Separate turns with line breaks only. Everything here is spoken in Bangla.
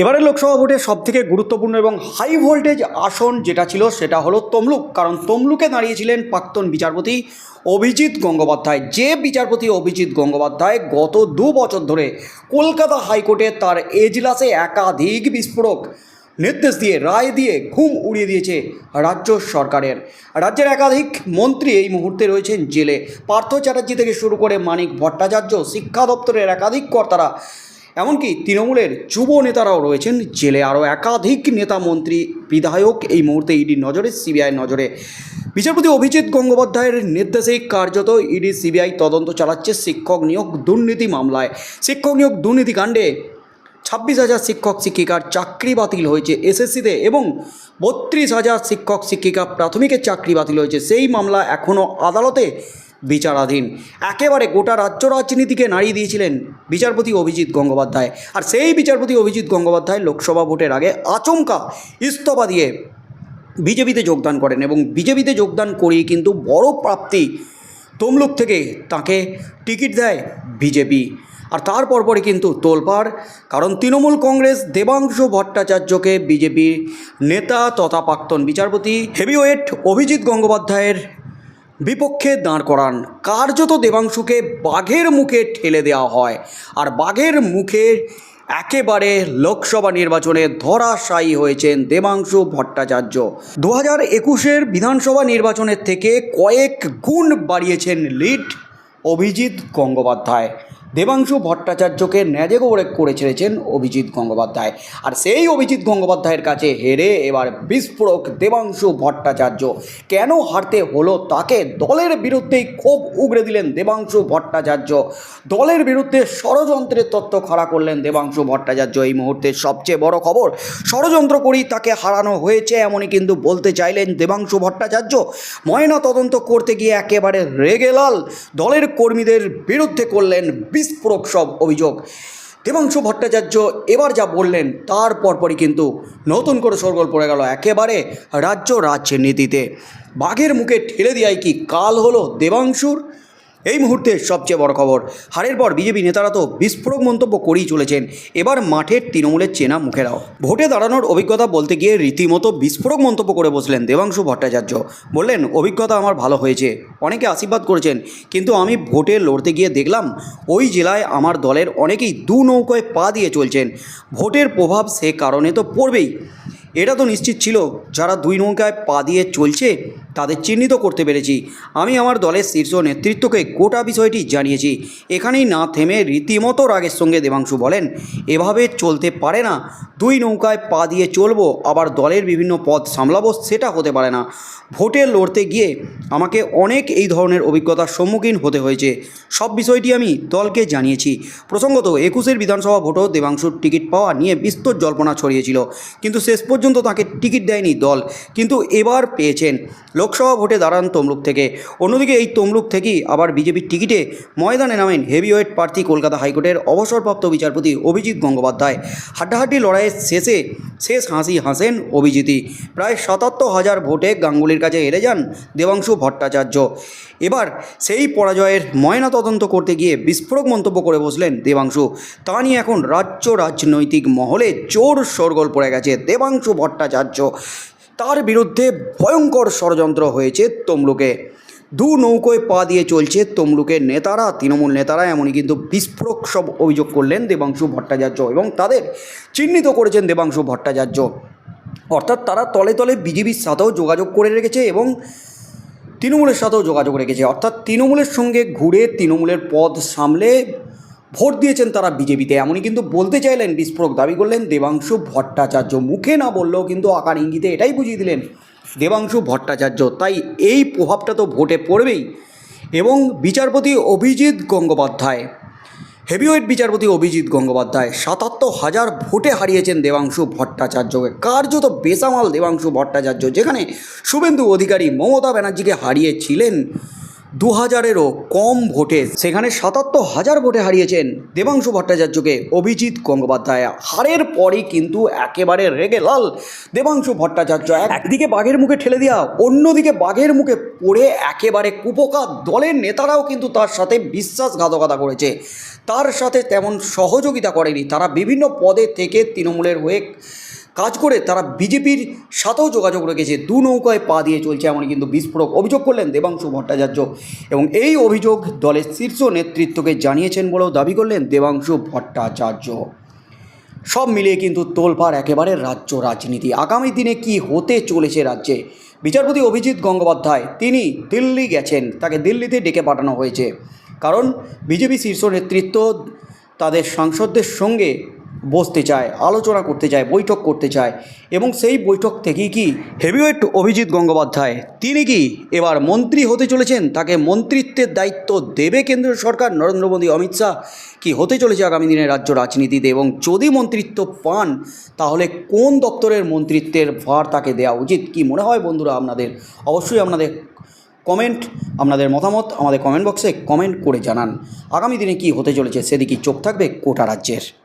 এবারে লোকসভা ভোটে সবথেকে গুরুত্বপূর্ণ এবং হাই ভোল্টেজ আসন যেটা ছিল সেটা হলো তমলুক, কারণ তমলুকে দাঁড়িয়েছিলেন প্রাক্তন বিচারপতি অভিজিৎ গঙ্গোপাধ্যায়। যে বিচারপতি অভিজিৎ গঙ্গোপাধ্যায় গত দু বছর ধরে কলকাতা হাইকোর্টে তার এজলাসে একাধিক বিস্ফোরক নির্দেশ দিয়ে, রায় দিয়ে ঘুম উড়িয়ে দিয়েছে রাজ্য সরকারের। রাজ্যের একাধিক মন্ত্রী এই মুহূর্তে রয়েছেন জেলে। পার্থ চ্যাটার্জি থেকে শুরু করে মানিক ভট্টাচার্য, শিক্ষা দপ্তরের একাধিক কর্তারা এমনকি তৃণমূলের যুব নেতারাও রয়েছেন জেলে। আরও একাধিক নেতা মন্ত্রী, বিধায়ক এই মুহূর্তে ইডির নজরে, সিবিআইয়ের নজরে। বিচারপতি অভিজিৎ গঙ্গোপাধ্যায়ের নির্দেশেই কার্যত ইডি, সিবিআই তদন্ত চালাচ্ছে শিক্ষক নিয়োগ দুর্নীতি মামলায়। শিক্ষক নিয়োগ দুর্নীতি কাণ্ডে ছাব্বিশ হাজার শিক্ষক শিক্ষিকার চাকরি বাতিল হয়েছে এসএসসিতে এবং বত্রিশ হাজার শিক্ষক শিক্ষিকা প্রাথমিকের চাকরি বাতিল হয়েছে। সেই মামলা এখনও আদালতে বিচারাধীন। একেবারে গোটা রাজ্য রাজনীতিকে নাড়িয়ে দিয়েছিলেন বিচারপতি অভিজিৎ গঙ্গোপাধ্যায়। আর সেই বিচারপতি অভিজিৎ গঙ্গোপাধ্যায় লোকসভা ভোটের আগে আচমকা ইস্তফা দিয়ে বিজেপিতে যোগদান করেন এবং বিজেপিতে যোগদান করেই কিন্তু বড় প্রাপ্তি তমলুক থেকে তাকে টিকিট দেয় বিজেপি। আর তার পরপরই কিন্তু তোলপাড়, কারণ তৃণমূল কংগ্রেস দেবাংশু ভট্টাচার্যকে বিজেপির নেতা তথা প্রাক্তন বিচারপতি হেভিওয়েট অভিজিৎ গঙ্গোপাধ্যায়ের বিপক্ষে দাঁড় করান। কার্যত দেবাংশুকে বাঘের মুখে ঠেলে দেওয়া হয়। আর বাঘের মুখে একেবারে লোকসভা নির্বাচনে ধরাশায়ী হয়েছেন দেবাংশু ভট্টাচার্য। দু হাজার একুশের বিধানসভা নির্বাচনের থেকে কয়েক গুণ বাড়িয়েছেন লিড অভিজিৎ গঙ্গোপাধ্যায়। দেবাংশু ভট্টাচার্যকে ন্যাজে করে করে ছেড়েছেন অভিজিৎ গঙ্গোপাধ্যায়। আর সেই অভিজিৎ গঙ্গোপাধ্যায়ের কাছে হেরে এবার বিস্ফোরক দেবাংশু ভট্টাচার্য। কেন হারতে হলো তাকে? দলের বিরুদ্ধেই ক্ষোভ উগড়ে দিলেন দেবাংশু ভট্টাচার্য। দলের বিরুদ্ধে ষড়যন্ত্রের তত্ত্ব খাড়া করলেন দেবাংশু ভট্টাচার্য। এই মুহূর্তে সবচেয়ে বড় খবর, ষড়যন্ত্র করেই তাকে হারানো হয়েছে এমনই কিন্তু বলতে চাইলেন দেবাংশু ভট্টাচার্য। ময়না তদন্ত করতে গিয়ে একেবারে রেগে লাল। দলের কর্মীদের বিরুদ্ধে করলেন বিস্ফোরক সব অভিযোগ। দেবাংশু ভট্টাচার্য এবার যা বললেন, তার পরপরই কিন্তু নতুন করে সরগোল পড়ে গেল একেবারে রাজ্য রাজ্যের নীতিতে বাঘের মুখে ঠেলে দেয় কি কাল হলো দেবাংশুর? এই মুহূর্তে সবচেয়ে বড় খবর, হারের পর বিজেপি নেতারা তো বিস্ফোরক মন্তব্য করেই চলেছেন। এবার মাঠের তৃণমূলের চেনা মুখেরাও। ভোটে দাঁড়ানোর অভিজ্ঞতা বলতে গিয়ে রীতিমতো বিস্ফোরক মন্তব্য করে বসলেন দেবাংশু ভট্টাচার্য। বললেন, অভিজ্ঞতা আমার ভালো হয়েছে। অনেকে আশীর্বাদ করেছেন, কিন্তু আমি ভোটে লড়তে গিয়ে দেখলাম, ওই জেলায় আমার দলের অনেকেই দু নৌকায় পা দিয়ে চলছেন। ভোটের প্রভাব সে কারণে তো পড়বেই। এটা তো নিশ্চিত ছিল, যারা দুই নৌকায় পা দিয়ে চলছে, তাদের চিহ্নিত করতে পেরেছি। আমি আমার দলের শীর্ষ নেতৃত্বকে গোটা বিষয়টি জানিয়েছি। এখানেই না থেমে রীতিমতো রাগের সঙ্গে দেবাংশু বলেন, এভাবে চলতে পারে না, দুই নৌকায় পা দিয়ে চলবো, আবার দলের বিভিন্ন পদ সামলাবো, সেটা হতে পারে না। ভোটে লড়তে গিয়ে আমাকে অনেক এই ধরনের অভিজ্ঞতার সম্মুখীন হতে হয়েছে। সব বিষয়টি আমি দলকে জানিয়েছি। প্রসঙ্গত, একুশের বিধানসভা ভোটও দেবাংশুর টিকিট পাওয়া নিয়ে বিস্তর জল্পনা ছড়িয়েছিল। কিন্তু শেষ পর্যন্ত তাকে টিকিট দেয়নি দল। কিন্তু এবার পেয়েছেন লোকসভা ভোটে দাঁড়ান তমলুক থেকে। অন্যদিকে এই তমলুক থেকেই আবার বিজেপির টিকিটে ময়দানে নামেন হেভিওয়েট প্রার্থী কলকাতা হাইকোর্টের অবসরপ্রাপ্ত বিচারপতি অভিজিৎ গঙ্গোপাধ্যায়। হাড্ডাহাড্ডি লড়াইয়ের শেষে শেষ হাসি হাসেন অভিজিৎই। প্রায় সাতাত্তর হাজার ভোটে গাঙ্গুলির কাছে হেরে যান দেবাংশু ভট্টাচার্য। এবার সেই পরাজয়ের ময়না তদন্ত করতে গিয়ে বিস্ফোরক মন্তব্য করে বসলেন দেবাংশু। তা নিয়ে এখন রাজ্য রাজনৈতিক মহলে জোর শোরগোল পড়ে গেছে। দেবাংশু ভট্টাচার্য। তার বিরুদ্ধে ভয়ঙ্কর ষড়যন্ত্র হয়েছে তমলুকে। দু নৌকোয় পা দিয়ে চলছে তমলুকের নেতারা, তৃণমূল নেতারা, এমনই কিন্তু বিস্ফোরক সব অভিযোগ করলেন দেবাংশু ভট্টাচার্য এবং তাদের চিহ্নিত করেছেন দেবাংশু ভট্টাচার্য। অর্থাৎ তারা তলে তলে বিজেপির সাথেও যোগাযোগ করে রেখেছে এবং তৃণমূলের সাথেও যোগাযোগ রেখেছে। অর্থাৎ তৃণমূলের সঙ্গে ঘুরে তৃণমূলের পদ সামলে ভোট দিয়েছেন তারা বিজেপিতে, এমনই কিন্তু বলতে চাইলেন বিস্ফোরক, দাবি করলেন দেবাংশু ভট্টাচার্য। মুখে না বললেও কিন্তু আকার ইঙ্গিতে এটাই বুঝিয়ে দিলেন দেবাংশু ভট্টাচার্য। তাই এই প্রভাবটা তো ভোটে পড়বেই। এবং বিচারপতি অভিজিৎ গঙ্গোপাধ্যায়, হেভিওয়েট বিচারপতি অভিজিৎ গঙ্গোপাধ্যায়, সাতাত্তর হাজার ভোটে হারিয়েছেন দেবাংশু ভট্টাচার্যকে। কার্যত বেসামাল দেবাংশু ভট্টাচার্য, যেখানে শুভেন্দু অধিকারী মমতা ব্যানার্জিকে হারিয়েছিলেন। দু হাজারেরও কম ভোটে সেখানে সাতাত্তর হাজার ভোটে হারিয়েছেন দেবাংশু ভট্টাচার্যকে অভিজিৎ গঙ্গোপাধ্যায়। হারের পরই কিন্তু একেবারে রেগে লাল দেবাংশু ভট্টাচার্য। একদিকে বাঘের মুখে ঠেলে দেওয়া অন্যদিকে বাঘের মুখে পড়ে একেবারে কুপকার দলের নেতারাও কিন্তু তার সাথে বিশ্বাসঘাতকতা করেছে। তার সাথে তেমন সহযোগিতা করেনি। তারা বিভিন্ন পদে থেকে তৃণমূলের হয়ে কাজ করে তারা বিজেপির সাথেও যোগাযোগ রেখেছে। দু নৌকায় পা দিয়ে চলছে এমনই কিন্তু বিস্ফোরক অভিযোগ করলেন দেবাংশু ভট্টাচার্য। এবং এই অভিযোগ দলের শীর্ষ নেতৃত্বকে জানিয়েছেন বলেও দাবি করলেন দেবাংশু ভট্টাচার্য। সব মিলিয়ে কিন্তু তোলপাড় একেবারে রাজ্য রাজনীতি। আগামী দিনে কি হতে চলেছে রাজ্যে? বিচারপতি অভিজিৎ গঙ্গোপাধ্যায়, তিনি দিল্লি গেছেন, তাকে দিল্লিতে ডেকে পাঠানো হয়েছে। কারণ বিজেপি শীর্ষ নেতৃত্ব তাদের সাংসদদের সঙ্গে বসতে চায়, আলোচনা করতে চায়, বৈঠক করতে চায় এবং সেই বৈঠক থেকেই কি হেভিওয়েট অভিজিৎ গঙ্গোপাধ্যায়, তিনি কি এবার মন্ত্রী হতে চলেছেন? তাকে মন্ত্রিত্বের দায়িত্ব দেবে কেন্দ্রীয় সরকার নরেন্দ্র মোদী, অমিত শাহ? কি হতে চলেছে আগামী দিনে রাজ্য রাজনীতিতে এবং যদি মন্ত্রিত্ব পান, তাহলে কোন দপ্তরের মন্ত্রিত্বের ভার তাকে দেওয়া উচিত? কি মনে হয় বন্ধুরা আপনাদের? অবশ্যই আপনাদের কমেন্ট আপনাদের মতামত আমাদের কমেন্ট বক্সে কমেন্ট করে জানান। আগামী দিনে কি হতে চলেছে? সেদিকে চোখ থাকবে কোটা রাজ্যের।